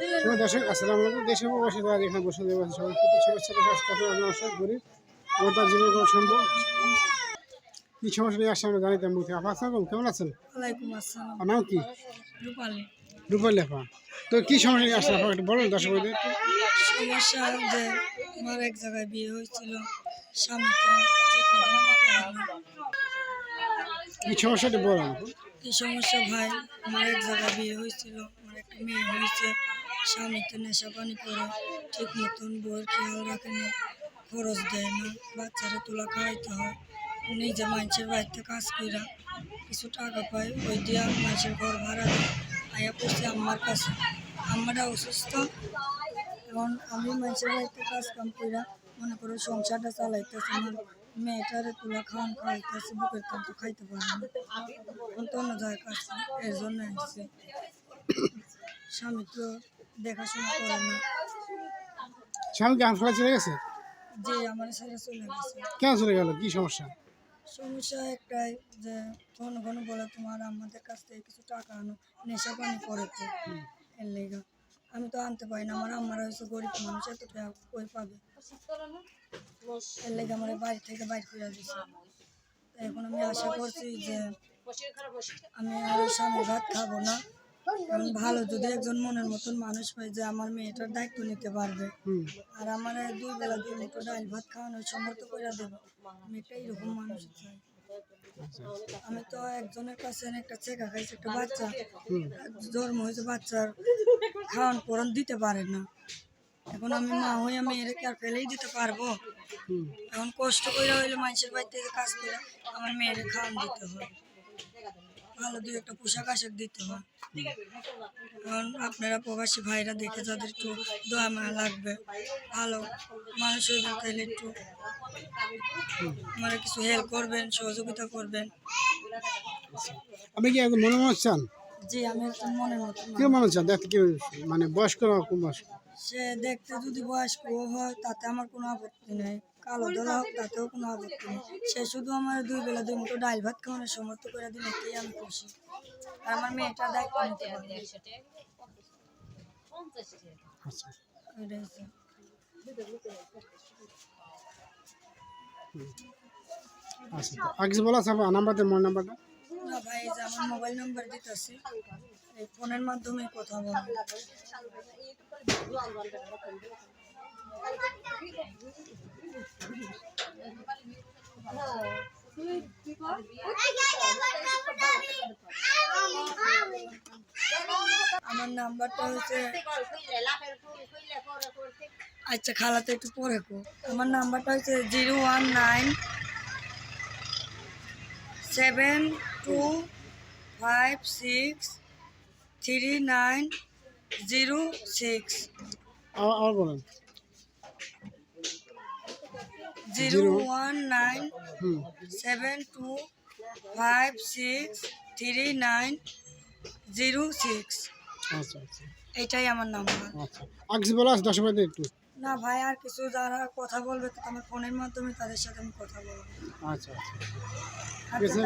দর্শক আসসালামু আলাইকুম। দেশে বসে তারা এখানে বসে দেওয়া আছে সবাই প্রতি শুভেচ্ছা প্রকাশ করতে নমস্কার করি আমার তার জীবন কোনো সম্ভব। কি সমস্যা নিয়ে আসছে আমরা জানিতাম মুখে আপা আসসালাম কেমন আছেন? নাম কি? রূপালী। লেখা তো কি সমস্যা নিয়ে আপনার একটু বলুন দর্শক সমস্যা যে আমার এক জায়গায় বিয়ে হয়েছিল স্বামীকে। কি সমস্যাটা বলুন। আপু। এই সমস্যা ভাই? আমার এক জায়গায় বিয়ে হয়েছিল আমার একটা মেয়ে হয়েছে স্বামীকে নেশা পানি করে ঠিক মতন বউয়ের খেয়াল রাখে না খরচ দেয় না বাচ্চারা তোলা খাওয়াইতে হয় নিজে মানুষের বাড়িতে কাজ কইরা কিছু টাকা পায় ওই দিয়া মানুষের ঘর ভাড়া দেয় আয়া পড়ছে আমার কাছে। আমরা অসুস্থ এখন আমি মানুষের বাড়িতে কাজ কাম কইরা মনে করো সংসারটা চালাইতেছে আমার মেয়েটারে তুলা খাওয়ান খাওয়াইতেছে বুকের তো খাইতে পারে না। তো অন্য জায়গায় কাজ করে, এর জন্য আসছে। স্বামী তো দেখাশোনা করে না। স্বামী কি হাসপাতালে চলে গেছে? যে আমার ছেড়ে চলে গেছে। কেন চলে গেল? কি সমস্যা? সমস্যা একটাই যে ঘন ঘন বলে তোমার আমাদের কাছ থেকে কিছু টাকা আনো নেশা পানি করে তো। এর লেগা। আমি তো আনতে পারি না আমার আমার হয়েছে গরিব মানুষ এত টাকা কই পাবে? এর লেগে আমার বাড়ি থেকে বাইর করে দিছে। এখন আমি আশা করছি যে আমি আর স্বামী ভাত খাব না। কারণ ভালো যদি একজন মনের মতন মানুষ হয় যে আমার মেয়েটার দায়িত্ব নিতে পারবে। আর আমার দুই বেলা দুই মুঠো ডাল ভাত খাওয়ানোর সমর্থ করে দেবো। আমি একটা এরকম মানুষ চাই। আমি তো একজনের কাছে একটা চেকা খাইছি একটা বাচ্চা। জন্ম হয়েছে বাচ্চার খাওয়ান পরন দিতে পারে না। এখন আমি মা হয়ে আমি এটাকে আর ফেলেই দিতে পারব? এখন কষ্ট করে হইলে মানুষের বাড়ি থেকে কাজ করে আমার মেয়ের খাওয়ান দিতে হয় ভালো দুই একটা পোশাক আশাক দিতে হয়। এখন আপনারা প্রবাসী ভাইরা দেখে যাদের একটু দোয়া মায়া লাগবে। ভালো মানুষ হইবেন তাহলে একটু আমার কিছু হেল্প করবেন সহযোগিতা করবেন। আপনি কি মনে মনে চান? জি আমি একটু মনের মতো। কি মনে চান? দেখতে কি মানে বয়স্ক না কম বয়স্ক? সে দেখতে যদি বয়স্ক হয় তাতে আমার কোনো আপত্তি নেই। কালো ধরা হোক তাতেও কোনো আপত্তি নেই। সে শুধু আমার দুই বেলা দুই মুঠো ডাল ভাত খাওয়ানোর সমর্থ করে দিন এতেই আমি খুশি। আর আমার মেয়েটা দায়িত্ব নিতে পারবে আচ্ছা। আচ্ছা তো। আগে বলা আছে আপনার নাম্বারটা মোবাইল নাম্বারটা। না ভাই যে আমার মোবাইল নাম্বার দিতেছি। ফোনের মাধ্যমে কথা বলব। আমার নাম্বারটা হচ্ছে আচ্ছা খালাতে একটু পরে কো। আমার নাম্বারটা হচ্ছে zero one nine seven two five six three nine zero six আবার আবার বলেন। Zero one nine seven two five six three nine zero six আচ্ছা আচ্ছা। এইটাই আমার নাম্বার আচ্ছা। আগে দশ মিনিট একটু। না ভাই আর কিছু যারা কথা বলবে তো আমার ফোনের মাধ্যমে তাদের সাথে আমি কথা বলব। আচ্ছা আচ্ছা। আচ্ছা